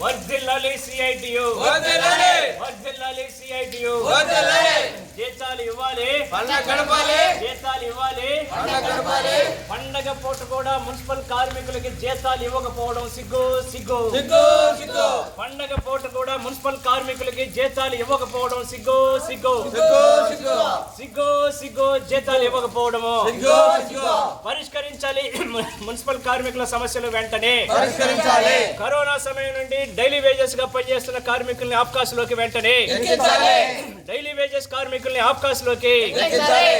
వర్ధిల్లాలి సిఐటియు వదలాలి వర్ధిల్లాలి. సిఐటియు వదలాలి జీతాలు ఇవ్వాలి. పండగ గడపాలి. జీతాలు ఇవ్వాలి. పండగ గడపాలి. పండగ పూట కూడా మున్సిపల్ కార్మికులకి జీతాలు ఇవ్వకపోవడం సిగ్గు సిగ్గు. సిగ్గు సిగ్గు. పండగ పూట కూడా మున్సిపల్ కార్మికులకి జీతాలు ఇవ్వకపోవడం సిగ్గు సిగ్గు. సిగ్గు సిగ్గు. సిగ్గు సిగ్గు జీతాలు ఇవ్వకపోవడము. సిగ్గు సిగ్గు. పరిష్కరించాలి మున్సిపల్ కార్మికుల సమస్యలు వెంటనే. పరిష్కరించాలి. కరోనా సమయం నుండి డైలీ వేజెస్గా పనిచేస్తున్న కార్మికుల్ని ఆఫ్కాస్లోకి వెంటనే డైలీ వేజెస్ కార్మికుల్ని ఆఫ్కాస్లోకి ఎక్కించాలి.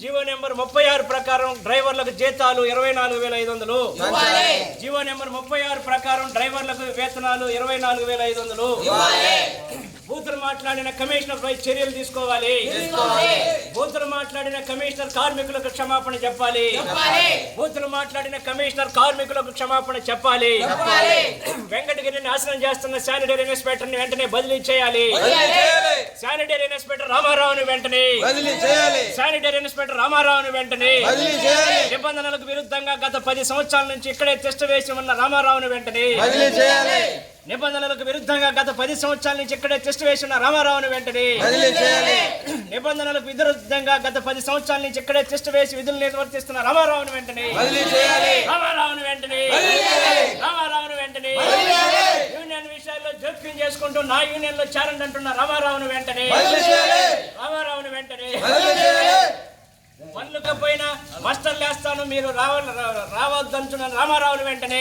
జీవో నెంబర్ ముప్పై ఆరు ప్రకారం డ్రైవర్లకు జీతాలు ఇరవై నాలుగు వేల ఐదు వందలు. జీవో నెంబర్ ముప్పై ఆరు ప్రకారం డ్రైవర్లకు వేతనాలు ఇరవై నాలుగు వేల ఐదు వందలు. బూతులు మాట్లాడిన కమిషనర్ పై చర్యలు తీసుకోవాలి. బూతులు మాట్లాడిన కమిషనర్ కార్మికులకు క్షమాపణ చెప్పాలి. బూతులు మాట్లాడిన కమిషనర్ కార్మికులకు క్షమాపణ చెప్పాలి. వెంకటగిరిని నాశనం చేస్తున్న శానిటరీ ఇన్స్పెక్టర్ని వెంటనే బదిలీ చేయాలి. శానిటరీ ఇన్స్పెక్టర్ రామారావుని వెంటనే. శానిటరీ ఇన్స్పెక్టర్ రామారావుని వెంటనే. నిబంధనలకు విరుద్ధంగా గత పది సంవత్సరాల నుంచి ఇక్కడే టెస్ట్ వేసి ఉన్న రామారావుని వెంటనే. నిబంధనలకు విరుద్ధంగా గత పది సంవత్సరాల నుంచి ఇక్కడే టెస్ట్ వేసి ఉన్న రామారావుని వెంటనే నిబంధనలకు విరుద్ధంగా గత పది సంవత్సరాల నుంచి ఇక్కడే టెస్ట్ వేసి విధులు నిర్వర్తిస్తున్న రామారావుని వెంటనే రామారావుని వెంటనే రామారావుని వెంటనే యూనియన్ విషయాల్లో జోక్యం చేసుకుంటూ నా యూనియన్లో చేరండి అంటున్న రామారావుని వెంటనే రామారావుని వెంటనే పనులకు పోయినా మాస్టర్లు వేస్తాను మీరు రావ రావద్దంటున్న రామారావుని వెంటనే.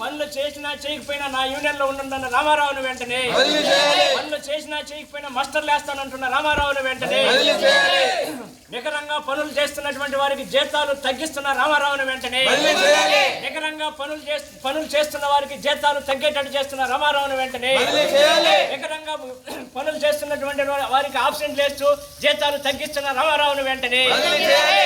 పనులు చేసినా చేయకపోయినా నా యూనియన్లో ఉండండి రామారావుని వెంటనే. పనులు చేసినా చేయకపోయినా మాస్టర్లు వేస్తానంటున్న రామారావుని వెంటనే. నికరంగా పనులు చేస్తున్నటువంటి వారికి జీతాలు తగ్గిస్తున్న రామారావుని వెంటనే. నికరంగా పనులు పనులు చేస్తున్న వారికి జీతాలు తగ్గేటట్టు చేస్తున్న రామారావుని వెంటనే. నికరంగా పనులు చేస్తున్నటువంటి వారికి ఆప్షన్ చేస్తూ జీతాలు తగ్గిస్తున్న రామారావుని వెంటనే. బదిలీ చేయాలి.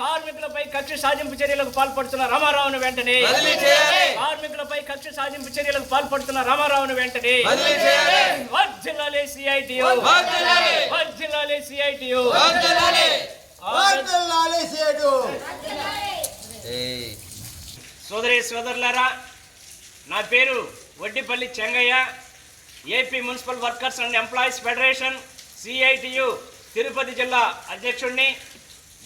కార్మికులపై కక్ష సాధింపు చర్యలకు పాల్పడుతున్న రామారావుని వెంటనే బదిలీ చేయాలి. కార్మికులపై కక్ష సాధింపు చర్యలకు పాల్పడుతున్న రామారావుని వెంటనే బదిలీ చేయాలి. వర్ధిల్లాలి సిఐటియు వదలాలి వర్ధిల్లాలి సిఐటియు సోదరి సోదరులారా నా పేరు Vaddipalli Chengaiah. AP municipal workers and employees federation CITU Tirupati జిల్లా అధ్యక్షుడిని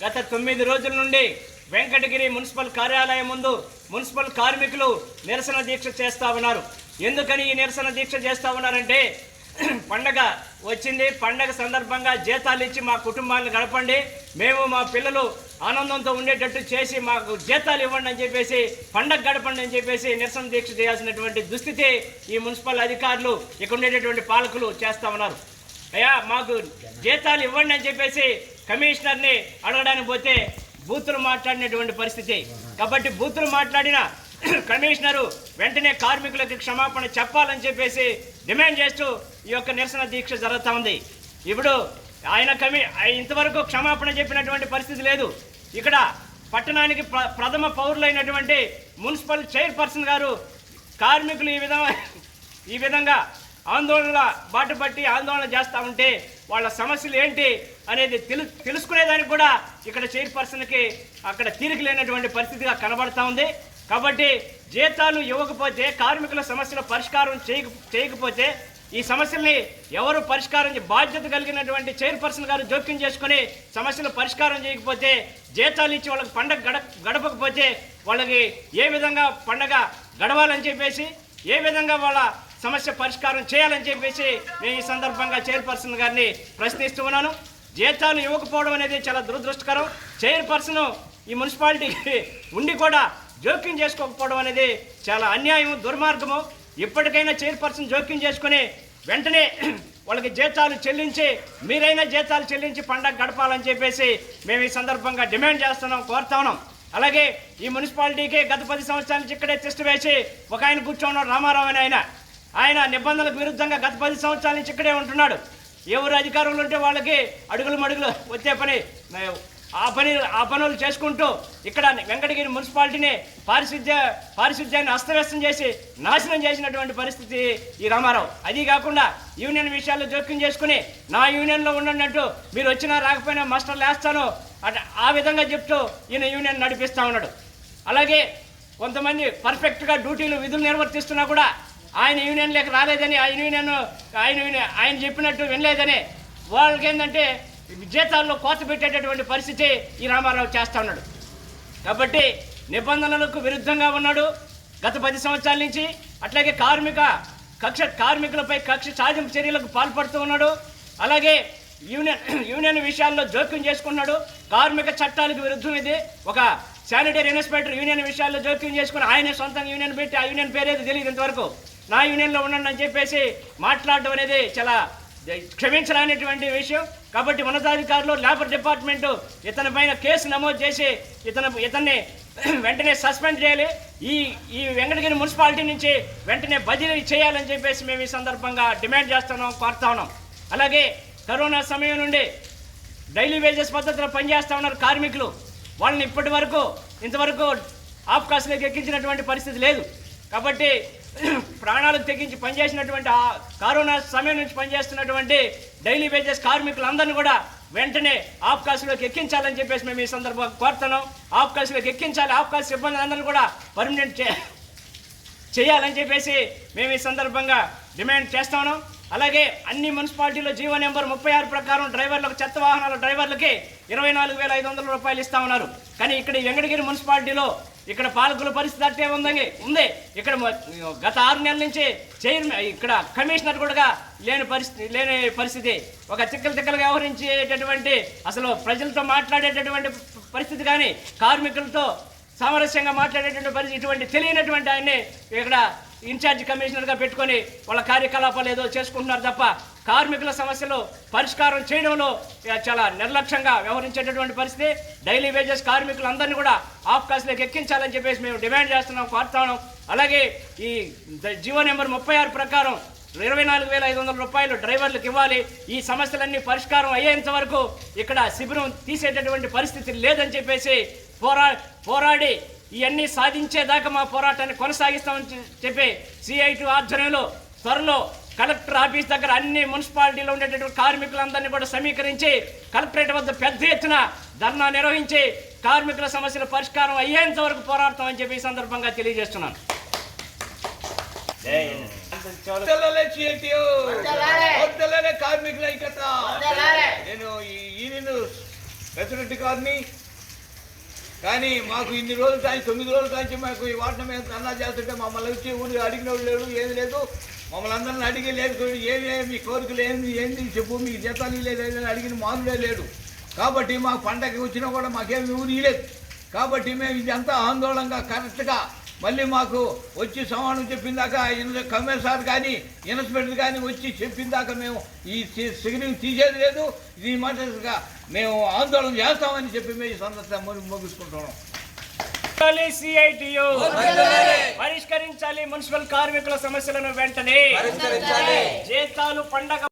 గత తొమ్మిది రోజుల నుండి వెంకటగిరి మున్సిపల్ కార్యాలయం ముందు మున్సిపల్ కార్మికులు నిరసన దీక్ష చేస్తా ఉన్నారు. ఎందుకని ఈ నిరసన దీక్ష చేస్తా ఉన్నారంటే పండగ వచ్చింది. పండగ సందర్భంగా జీతాలు ఇచ్చి మా కుటుంబాలను గడపండి. మేము మా పిల్లలు ఆనందంతో ఉండేటట్టు చేసి మాకు జీతాలు ఇవ్వండి అని చెప్పేసి పండగ గడపండి అని చెప్పేసి నిరసన దీక్ష చేయాల్సినటువంటి దుస్థితి ఈ మున్సిపల్ అధికారులు ఇక్కడ ఉండేటటువంటి పాలకులు చేస్తా ఉన్నారు. అయ్యా మాకు జీతాలు ఇవ్వండి అని చెప్పేసి కమిషనర్ని అడగడానికి పోతే బూతులు మాట్లాడినటువంటి పరిస్థితి. కాబట్టి బూతులు మాట్లాడిన కమిషనరు వెంటనే కార్మికులకు క్షమాపణ చెప్పాలని చెప్పేసి డిమాండ్ చేస్తూ ఈ యొక్క నిరసన దీక్ష జరుగుతూ ఉంది. ఇప్పుడు ఆయన కమి ఆయన ఇంతవరకు క్షమాపణ చెప్పినటువంటి పరిస్థితి లేదు. ఇక్కడ పట్టణానికి ప్ర- ప్రథమ పౌరులైనటువంటి మున్సిపల్ చైర్పర్సన్ గారు కార్మికులు ఈ విధంగా ఈ విధంగా ఆందోళన బాట పట్టి ఆందోళన చేస్తూ ఉంటే వాళ్ళ సమస్యలు ఏంటి అనేది తెలు తెలుసుకునేదానికి కూడా ఇక్కడ చైర్పర్సన్కి అక్కడ తీరిక లేనటువంటి పరిస్థితిగా కనబడతా ఉంది. కాబట్టి జీతాలు ఇవ్వకపోతే కార్మికుల సమస్యల పరిష్కారం చేయక చేయకపోతే ఈ సమస్యల్ని ఎవరు పరిష్కారం చే- బాధ్యత కలిగినటువంటి చైర్పర్సన్ గారు జోక్యం చేసుకుని సమస్యలు పరిష్కారం చేయకపోతే జీతాలు ఇచ్చి వాళ్ళకి పండగ గడ గడపకపోతే వాళ్ళకి ఏ విధంగా పండగ గడవాలని చెప్పేసి ఏ విధంగా వాళ్ళ సమస్య పరిష్కారం చేయాలని చెప్పేసి నేను ఈ సందర్భంగా చైర్పర్సన్ గారిని ప్రశ్నిస్తూ ఉన్నాను. జీతాలు ఇవ్వకపోవడం అనేది చాలా దురదృష్టకరం. చైర్పర్సన్ ఈ మున్సిపాలిటీకి ఉండి కూడా జోక్యం చేసుకోకపోవడం అనేది చాలా అన్యాయం దుర్మార్గము. ఇప్పటికైనా చైర్పర్సన్ జోక్యం చేసుకుని వెంటనే వాళ్ళకి జీతాలు చెల్లించి మీరైనా జీతాలు చెల్లించి పండగ గడపాలని చెప్పేసి మేము ఈ సందర్భంగా డిమాండ్ చేస్తున్నాం కోరుతా ఉన్నాం. అలాగే ఈ మున్సిపాలిటీకి గత పది సంవత్సరాల నుంచి ఇక్కడే టెస్ట్ వేసి ఒక ఆయన కూర్చోన్నాడు రామారావు అని ఆయన. ఆయన నిబంధనలకు విరుద్ధంగా గత పది సంవత్సరాల నుంచి ఇక్కడే ఉంటున్నాడు. ఎవరు అధికారులు ఉంటే వాళ్ళకి అడుగులు మడుగులు వచ్చే పని ఆ పని ఆ పనులు చేసుకుంటూ ఇక్కడ వెంకటగిరి మున్సిపాలిటీని పారిశుద్ధ్య పారిశుద్ధ్యాన్ని అస్తవ్యస్తం చేసి నాశనం చేసినటువంటి పరిస్థితి ఈ రామారావు. అది కాకుండా యూనియన్ విషయాల్లో జోక్యం చేసుకుని నా యూనియన్లో ఉండనట్టు మీరు వచ్చినా రాకపోయినా మాస్టర్లు వేస్తాను అట్ ఆ విధంగా చెప్తూ ఈయన యూనియన్ నడిపిస్తూ ఉన్నాడు. అలాగే కొంతమంది పర్ఫెక్ట్గా డ్యూటీలు విధులు నిర్వర్తిస్తున్నా కూడా ఆయన యూనియన్లోకి రాలేదని ఆయన యూనియన్ ఆయన ఆయన చెప్పినట్టు వినలేదని వాళ్ళకి ఏంటంటే జీతాల్లో కోత పెట్టేటటువంటి పరిస్థితి ఈ రామారావు చేస్తా ఉన్నాడు. కాబట్టి నిబంధనలకు విరుద్ధంగా ఉన్నాడు. గత పది సంవత్సరాల నుంచి అట్లాగే కార్మిక కక్ష కార్మికులపై కక్ష సాధింపు చర్యలకు పాల్పడుతూ ఉన్నాడు. అలాగే యూనియన్ యూనియన్ విషయాల్లో జోక్యం చేసుకున్నాడు. కార్మిక చట్టాలకు విరుద్ధం ఇది. ఒక శానిటరీ ఇన్స్పెక్టర్ యూనియన్ విషయాల్లో జోక్యం చేసుకుని ఆయనే సొంతంగా యూనియన్ పెట్టి ఆ యూనియన్ పేరేది తెలియదు ఇంతవరకు. నా యూనియన్లో ఉండండి అని చెప్పేసి మాట్లాడడం అనేది చాలా క్షమించరానిటువంటి విషయం. కాబట్టి ఉన్నతాధికారులు లేబర్ డిపార్ట్మెంట్ ఇతని పైన కేసు నమోదు చేసి ఇతను ఇతన్ని వెంటనే సస్పెండ్ చేయాలి. ఈ ఈ వెంకటగిరి మున్సిపాలిటీ నుంచి వెంటనే బదిలీ చేయాలని చెప్పేసి మేము ఈ సందర్భంగా డిమాండ్ చేస్తున్నాం కోరుతా ఉన్నాం. అలాగే కరోనా సమయం నుండి డైలీ వేజెస్ పద్ధతిలో పనిచేస్తూ ఉన్నారు కార్మికులు. వాళ్ళని ఇప్పటి వరకు ఇంతవరకు ఆఫ్కాస్లోకి ఎక్కించినటువంటి పరిస్థితి లేదు. కాబట్టి ప్రాణాలకు తెగించి పనిచేసినటువంటి ఆ కరోనా సమయం నుంచి పనిచేస్తున్నటువంటి డైలీ వేజెస్ కార్మికులందరినీ కూడా వెంటనే ఆఫ్కాస్లోకి ఎక్కించాలని చెప్పేసి మేము ఈ సందర్భంగా కోరుతున్నాం. ఆఫ్కాస్లోకి ఎక్కించాలి ఆప్కాశ సిబ్బంది అందరినీ కూడా పర్మనెంట్ చే చేయాలని చెప్పేసి మేము ఈ సందర్భంగా డిమాండ్ చేస్తాను. అలాగే అన్ని మున్సిపాలిటీలో జీవో నెంబర్ ముప్పై ఆరు ప్రకారం డ్రైవర్లకు చెత్త వాహనాల డ్రైవర్లకి ఇరవై నాలుగు వేల ఐదు వందల రూపాయలు ఇస్తా ఉన్నారు. కానీ ఇక్కడ వెంకటగిరి మున్సిపాలిటీలో ఇక్కడ పాలకుల పరిస్థితి అట్టే ఉందండి. ఉంది. ఇక్కడ గత ఆరు నెలల నుంచి చైర్మన్ ఇక్కడ కమిషనర్ కూడా లేని పరిస్థితి లేని పరిస్థితి. ఒక తిక్కలు తిక్కలుగా వ్యవహరించేటటువంటి అసలు ప్రజలతో మాట్లాడేటటువంటి పరిస్థితి కానీ కార్మికులతో సామరస్యంగా మాట్లాడేటువంటి పరిస్థితి ఇటువంటి తెలియనటువంటి ఆయన్ని ఇక్కడ ఇన్ఛార్జ్ కమిషనర్గా పెట్టుకొని వాళ్ళ కార్యకలాపాలు ఏదో చేసుకుంటున్నారు తప్ప కార్మికుల సమస్యలు పరిష్కారం చేయడంలో చాలా నిర్లక్ష్యంగా వ్యవహరించేటటువంటి పరిస్థితి. డైలీ వేజెస్ కార్మికులందరినీ కూడా ఆఫ్ కాస్ట్లోకి ఎక్కించాలని చెప్పేసి మేము డిమాండ్ చేస్తున్నాం కోరుతా అలాగే ఈ జీవో నెంబర్ ముప్పై ఆరు ప్రకారం ఇరవై నాలుగు వేల ఐదు వందల రూపాయలు డ్రైవర్లకు ఇవ్వాలి. ఈ సమస్యలన్నీ పరిష్కారం అయ్యేంత వరకు ఇక్కడ శిబిరం తీసేటటువంటి పరిస్థితి లేదని చెప్పేసి పోరా పోరాడి ఇవన్నీ సాధించేదాకా మా పోరాటాన్ని కొనసాగిస్తామని చెప్పి సిఐటి ఆధ్వర్యంలో త్వరలో కలెక్టర్ ఆఫీస్ దగ్గర అన్ని మున్సిపాలిటీలో ఉండేటటువంటి కార్మికులందరినీ కూడా సమీకరించి కలెక్టరేట్ వద్ద పెద్ద ఎత్తున ధర్నా నిర్వహించి కార్మికుల సమస్యల పరిష్కారం అయ్యేంత వరకు పోరాడతామని చెప్పి ఈ సందర్భంగా తెలియజేస్తున్నాను. కార్మికుల ఐక్యత. నేను ఈ- ప్రెసిడెంట్ గారిని కానీ మాకు ఇన్ని రోజులు కానీ తొమ్మిది రోజులు కానీ మాకు ఈ వాటిని మేము ధర్నా చేస్తుంటే మమ్మల్ని వచ్చి ఊరికి అడిగిన వాళ్ళు లేడు ఏది లేదు. మమ్మల్ని అందరిని అడిగి లేదు ఏమి మీ కోరికలు ఏంది ఏంది చెప్పు మీకు జీతాలు లేదు ఏదైనా అడిగిన మానులే లేడు. కాబట్టి మాకు పండగకి వచ్చినా కూడా మాకేమి ఊరు ఇలేదు కాబట్టి మేము ఇదంతా ఆందోళనగా కరెక్ట్గా మళ్ళీ మాకు వచ్చి సమానం చెప్పిందాక కమిషనర్ కానీ ఇన్స్పెక్టర్ కానీ వచ్చి చెప్పిందాక మేము ఈ సిగ్నల్ తీసేది లేదు. ఇది మాటగా మేము ఆందోళన చేస్తామని చెప్పి మేము ఈ సందర్భంగా ముగించుకుంటున్నాం సిఐటియు పరిష్కరించాలి మున్సిపల్ కార్మికుల సమస్యలను వెంటనే. జీతాలు పండగ